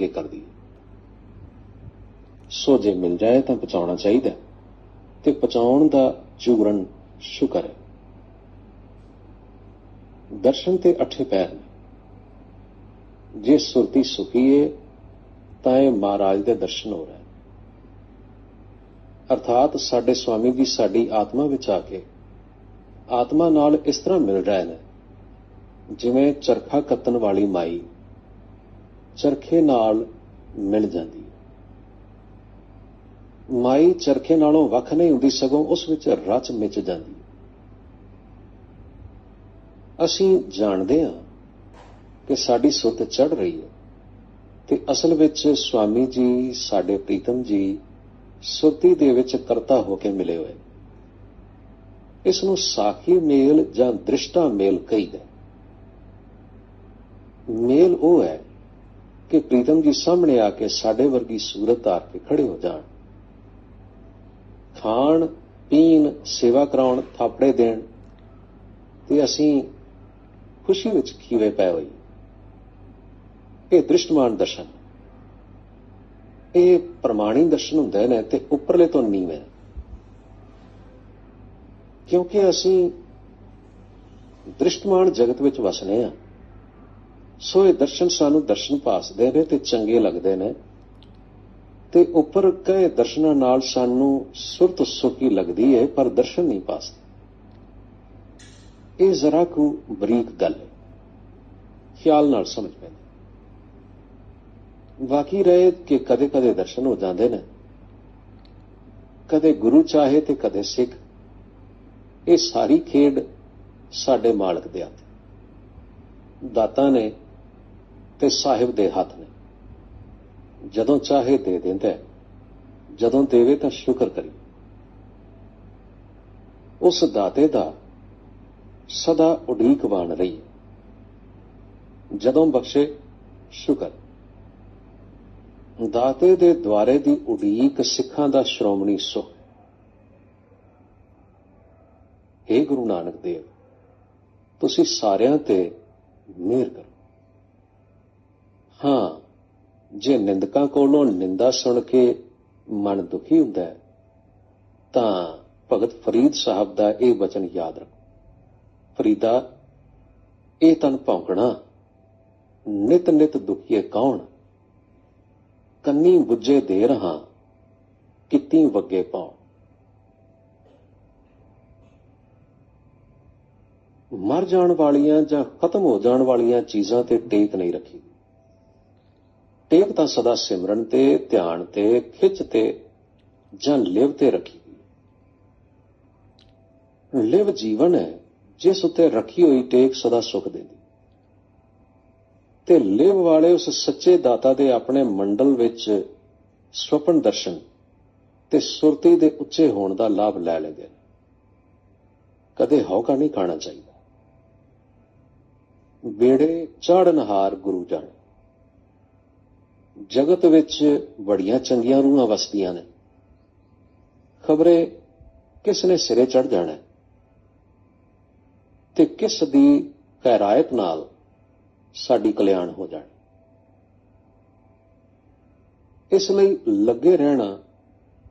ਅੱਗੇ ਕਰਦੀ ਸੋ ਜੇ ਮਿਲ ਜਾਏ ਤਾਂ ਪਹੁੰਚਾਉਣਾ ਚਾਹੀਦਾ ਤੇ ਪਹੁੰਚਾਉਣ ਦਾ ਜੂਰਨ ਸ਼ੁਕਰ ਹੈ। ਦਰਸ਼ਨ ਤੇ ਅੱਠੇ ਪੈਰ ਨੇ। ਜੇ ਸੁਰਤੀ ਸੁਖੀਏ ਤਾਂ ਇਹ ਮਹਾਰਾਜ ਦੇ ਦਰਸ਼ਨ ਹੋ ਰਹੇ ਅਰਥਾਤ ਸਾਡੇ ਸਵਾਮੀ ਜੀ ਸਾਡੀ ਆਤਮਾ ਵਿੱਚ ਆ ਕੇ ਆਤਮਾ ਨਾਲ ਇਸ ਤਰ੍ਹਾਂ ਮਿਲ ਰਹੇ ਨੇ, ਜਿਵੇਂ ਚਰਖਾ ਕੱਤਣ ਵਾਲੀ ਮਾਈ ਚਰਖੇ ਨਾਲ ਮਿਲ ਜਾਂਦੀ ਹੈ। ਮਾਈ ਚਰਖੇ ਨਾਲੋਂ ਵੱਖ ਨਹੀਂ ਹੁੰਦੀ, ਸਗੋਂ ਉਸ ਵਿੱਚ ਰਚ ਮਿਚ ਜਾਂਦੀ ਹੈ। ਅਸੀਂ ਜਾਣਦੇ ਹਾਂ ਕਿ ਸਾਡੀ ਸੁੱਤ ਚੜ ਰਹੀ ਹੈ ਤੇ ਅਸਲ ਵਿੱਚ ਸਵਾਮੀ ਜੀ, ਸਾਡੇ ਪ੍ਰੀਤਮ ਜੀ ਸੁਰਤੀ ਦੇ ਵਿੱਚ ਕਰਤਾ ਹੋ ਕੇ ਮਿਲੇ ਹੋਏ ਇਸ ਨੂੰ ਸਾਖੀ ਮੇਲ ਜਾਂ ਦ੍ਰਿਸ਼ਟਾ ਮੇਲ ਕਹੀਦਾ ਮੇਲ ਉਹ ਹੈ ਕਿ ਪ੍ਰੀਤਮ ਜੀ ਸਾਹਮਣੇ ਆ ਕੇ ਸਾਡੇ ਵਰਗੀ ਸੂਰਤ ਧਾਰ ਕੇ ਖੜੇ ਹੋ ਜਾਣ। ਖਾਣ, ਪੀਣ, ਸੇਵਾ ਕਰਾਉਣ, ਥਾਪੜੇ ਦੇਣ ਤੇ ਅਸੀਂ ਖੁਸ਼ੀ ਵਿੱਚ ਖੀਵੇ ਪਏ ਹੋਈ। ਇਹ ਦ੍ਰਿਸ਼ਟਮਾਨ ਦਰਸ਼ਨ। ਇਹ ਪ੍ਰਮਾਣੀ ਦਰਸ਼ਨ ਹੁੰਦੇ ਨੇ ਤੇ ਉੱਪਰਲੇ ਤੋਂ ਨੀਵੇਂ। ਕਿਉਂਕਿ ਅਸੀਂ ਦ੍ਰਿਸ਼ਟਮਾਨ ਜਗਤ ਵਿੱਚ ਵਸਨੇ ਆ। ਸੋ ਇਹ ਦਰਸ਼ਨ ਸਾਨੂੰ ਦਰਸ਼ਨ ਪਾਸਦੇ ਨੇ ਤੇ ਚੰਗੇ ਲੱਗਦੇ ਨੇ। ਤੇ ਉੱਪਰ ਕਹੇ ਦਰਸ਼ਨਾਂ ਨਾਲ ਸਾਨੂੰ ਸੁਰਤ ਸੁਖੀ ਲੱਗਦੀ ਹੈ ਪਰ ਦਰਸ਼ਨ ਨਹੀਂ ਪਾਸਦੇ ਇਹ ਜ਼ਰਾ ਕੁ ਬਰੀਕ ਗੱਲ ਹੈ ਖਿਆਲ ਨਾਲ ਸਮਝ ਪੈਂਦੀ ਬਾਕੀ ਰਹੇ ਕਿ ਕਦੇ-ਕਦੇ ਦਰਸ਼ਨ ਹੋ ਜਾਂਦੇ ਨੇ। ਕਦੇ ਗੁਰੂ ਚਾਹੇ ਤੇ ਕਦੇ ਸਿੱਖ। ਇਹ ਸਾਰੀ ਖੇਡ ਸਾਡੇ ਮਾਲਕ ਦੇ ਹੱਥ ਦਾਤਾ ਨੇ ਤੇ ਸਾਹਿਬ ਦੇ ਹੱਥ ਨੇ। ਜਦੋਂ ਚਾਹੇ ਦੇ ਦਿੰਦਾ ਜਦੋਂ ਦੇਵੇ ਤਾਂ ਸ਼ੁਕਰ ਕਰੀ। ਉਸ ਦਾਤੇ ਦਾ ਸਦਾ ਉਡੀਕ ਬਣ ਰਹੀ। ਜਦੋਂ ਬਖਸ਼ੇ, ਸ਼ੁਕਰ। ਦਾਤੇ ਦੇ ਦੁਆਰੇ ਦੀ ਉਡੀਕ ਸਿੱਖਾਂ ਦਾ ਸ਼੍ਰੋਮਣੀ ਸੁਖ ਹੈ ਗੁਰੂ ਨਾਨਕ ਦੇਵ, ਤੁਸੀਂ ਸਾਰਿਆਂ ਤੇ ਮਿਹਰ ਕਰੋ। ਹਾਂ, ਜੇ ਨਿੰਦਕਾਂ ਕੋਲੋਂ ਨਿੰਦਾ ਸੁਣ ਕੇ ਮਨ ਦੁਖੀ ਹੁੰਦਾ ਹੈ, ਤਾਂ ਭਗਤ ਫਰੀਦ ਸਾਹਿਬ ਦਾ ਇਹ ਵਚਨ ਯਾਦ ਰੱਖੋ। ਫਰੀਦਾ, ਇਹ ਤਨ ਭੌਂਕਣਾ, ਨਿਤ ਨਿਤ ਦੁਖੀਏ ਕੌਣ? ਕੰਨੀ ਬੁੱਝੇ ਦੇ ਰਹਾ, ਕਿਤੀ ਵੱਗੇ ਪਾਉ ਮਰ ਜਾਣ ਵਾਲੀਆਂ ਜਾਂ ਖਤਮ ਹੋ ਜਾਣ ਵਾਲੀਆਂ ਚੀਜ਼ਾਂ ਤੇ ਟੇਕ ਨਹੀਂ ਰੱਖੀ। ਟੇਕ ਤਾਂ ਸਦਾ ਸਿਮਰਨ ਤੇ, ਧਿਆਨ ਤੇ, ਖਿੱਚ ਤੇ, ਜਾਂ ਲਿਵ ਤੇ ਰੱਖੀ ਲਿਵ ਜੀਵਨ ਹੈ, ਜਿਸ ਉੱਤੇ ਰੱਖੀ ਹੋਈ ਟੇਕ ਸਦਾ ਸੁਖ ਦਿੰਦੀ ਤੇ ਲਿਵ ਵਾਲੇ ਉਸ ਸੱਚੇ ਦਾਤਾ ਦੇ ਆਪਣੇ ਮੰਡਲ ਵਿੱਚ ਸੁਪਨ ਦਰਸ਼ਨ ਤੇ ਸੁਰਤੀ ਦੇ ਉੱਚੇ ਹੋਣ ਦਾ ਲਾਭ ਲੈ ਲੈਂਦੇ ਨੇ। ਕਦੇ ਹੌਕਾ ਨਹੀਂ ਖਾਣਾ ਚਾਹੀਦਾ। ਬੇੜੇ ਚੜਨਹਾਰ ਗੁਰੂ ਜਾਣ। ਜਗਤ ਵਿੱਚ ਬੜੀਆਂ ਚੰਗੀਆਂ ਰੂਹਾਂ ਵਸਦੀਆਂ ਨੇ। ਖਬਰੇ ਕਿਸ ਨੇ ਸਿਰੇ ਚੜ ਜਾਣਾ ਤੇ ਕਿਸ ਦੀ ਖੈਰਾਇਤ ਨਾਲ ਸਾਡੀ ਕਲਿਆਣ ਹੋ ਜਾਣੀ ਇਸ ਲਈ ਲੱਗੇ ਰਹਿਣਾ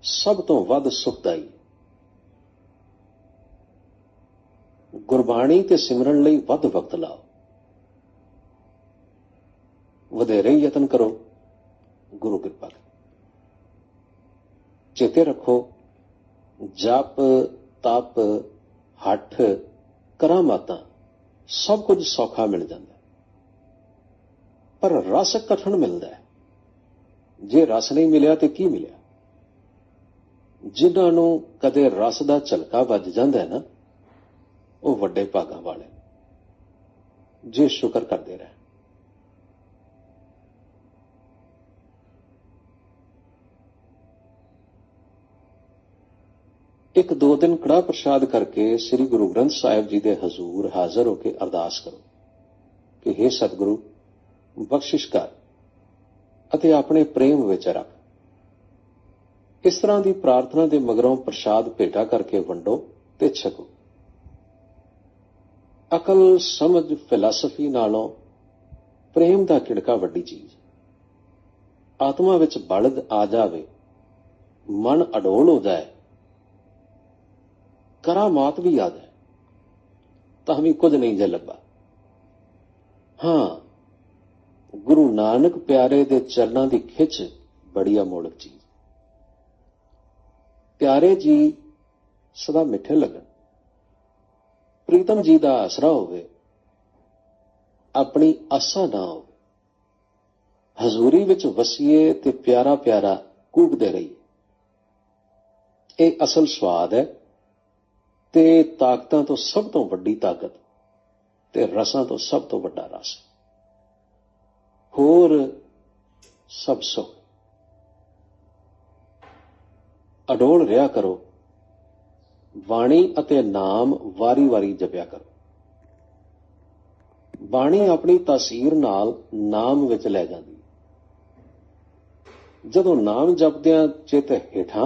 ਸਭ ਤੋਂ ਵੱਧ ਸੁਖਦਾਈ ਗੁਰਬਾਣੀ ਤੇ ਸਿਮਰਨ ਲਈ ਵੱਧ ਵਕਤ ਲਾਓ। ਵਧੇਰੇ ਯਤਨ ਕਰੋ। ਗੁਰੂ ਕਿਰਪਾ ਕਰੇ। ਚੇਤੇ ਰੱਖੋ, ਜਪ, ਤਪ, ਹੱਠ ਕਰਾਮਾਤਾਂ ਸਭ ਕੁਝ ਸੌਖਾ ਮਿਲ ਜਾਂਦਾ ਪਰ ਰਸ ਕਠਣ ਮਿਲਦਾ ਹੈ। ਜੇ ਰਸ ਨਹੀਂ ਮਿਲਿਆ ਤੇ ਕੀ ਮਿਲਿਆ? ਜਿਨ੍ਹਾਂ ਨੂੰ ਕਦੇ ਰਸ ਦਾ ਝਲਕਾ ਵੱਜ ਜਾਂਦਾ ਹੈ ਨਾ, ਉਹ ਵੱਡੇ ਭਾਗਾਂ ਵਾਲੇ ਜੇ ਸ਼ੁਕਰ ਕਰਦੇ ਰਹਿ ਇੱਕ ਦੋ ਦਿਨ ਕੜਾ ਪ੍ਰਸ਼ਾਦ ਕਰਕੇ ਸ੍ਰੀ ਗੁਰੂ ਗ੍ਰੰਥ ਸਾਹਿਬ ਜੀ ਦੇ ਹਜ਼ੂਰ ਹਾਜ਼ਰ ਹੋ ਕੇ ਅਰਦਾਸ ਕਰੋ ਕਿ हे ਸਤਿਗੁਰੂ, ਬਖਸ਼ਿਸ਼ ਕਰ ਅਤੇ ਆਪਣੇ ਪ੍ਰੇਮ ਵਿੱਚ ਰੱਖ। ਇਸ ਤਰ੍ਹਾਂ ਦੀ ਪ੍ਰਾਰਥਨਾ ਦੇ ਮਗਰੋਂ ਪ੍ਰਸ਼ਾਦ ਭੇਟਾ ਕਰਕੇ ਵੰਡੋ ਤੇ ਛਕੋ। ਅਕਲ ਸਮਝ ਫਿਲਾਸਫੀ ਨਾਲੋਂ ਪ੍ਰੇਮ ਦਾ ਕਿੜਕਾ ਵੱਡੀ ਚੀਜ਼। ਆਤਮਾ ਵਿੱਚ ਬਲਦ ਆ ਜਾਵੇ, ਮਨ ਅਡੋਲ ਹੋ ਜਾਏ ਕਰਾਮਾਤ ਵੀ ਆ ਜਾਏ ਤਾਂ ਵੀ ਕੁਝ ਨਹੀਂ ਜੇ ਲੱਭਾ। ਹਾਂ, ਗੁਰੂ ਨਾਨਕ ਪਿਆਰੇ ਦੇ ਚਰਨਾਂ ਦੀ ਖਿੱਚ ਬੜੀ ਅਮੋਲਕ ਚੀਜ਼ ਪਿਆਰੇ ਜੀ, ਸਦਾ ਮਿੱਠੇ ਲੱਗਣ। ਪ੍ਰੀਤਮ ਜੀ ਦਾ ਆਸਰਾ ਹੋਵੇ, ਆਪਣੀ ਆਸਾ ਨਾ ਹੋਵੇ। ਹਜ਼ੂਰੀ ਵਿੱਚ ਵਸੀਏ ਤੇ ਪਿਆਰਾ ਪਿਆਰਾ ਕੂਕਦੇ ਰਹੀਏ। ਇਹ ਅਸਲ ਸਵਾਦ ਹੈ। ਤੇ ਤਾਕਤਾਂ ਤੋਂ ਸਭ ਤੋਂ ਵੱਡੀ ਤਾਕਤ ਤੇ ਰਸਾਂ ਤੋਂ ਸਭ ਤੋਂ ਵੱਡਾ ਰਸ। ਹੋਰ ਸਭ ਸੁਖ। ਅਡੋਲ ਰਿਹਾ ਕਰੋ। ਬਾਣੀ ਅਤੇ ਨਾਮ ਵਾਰੀ-ਵਾਰੀ ਜਪਿਆ ਕਰੋ। ਬਾਣੀ ਆਪਣੀ ਤਾਸੀਰ ਨਾਲ ਨਾਮ ਵਿੱਚ ਲੈ ਜਾਂਦੀ। ਜਦੋਂ ਨਾਮ ਜਪਦਿਆਂ ਚਿੱਤ ਹੇਠਾਂ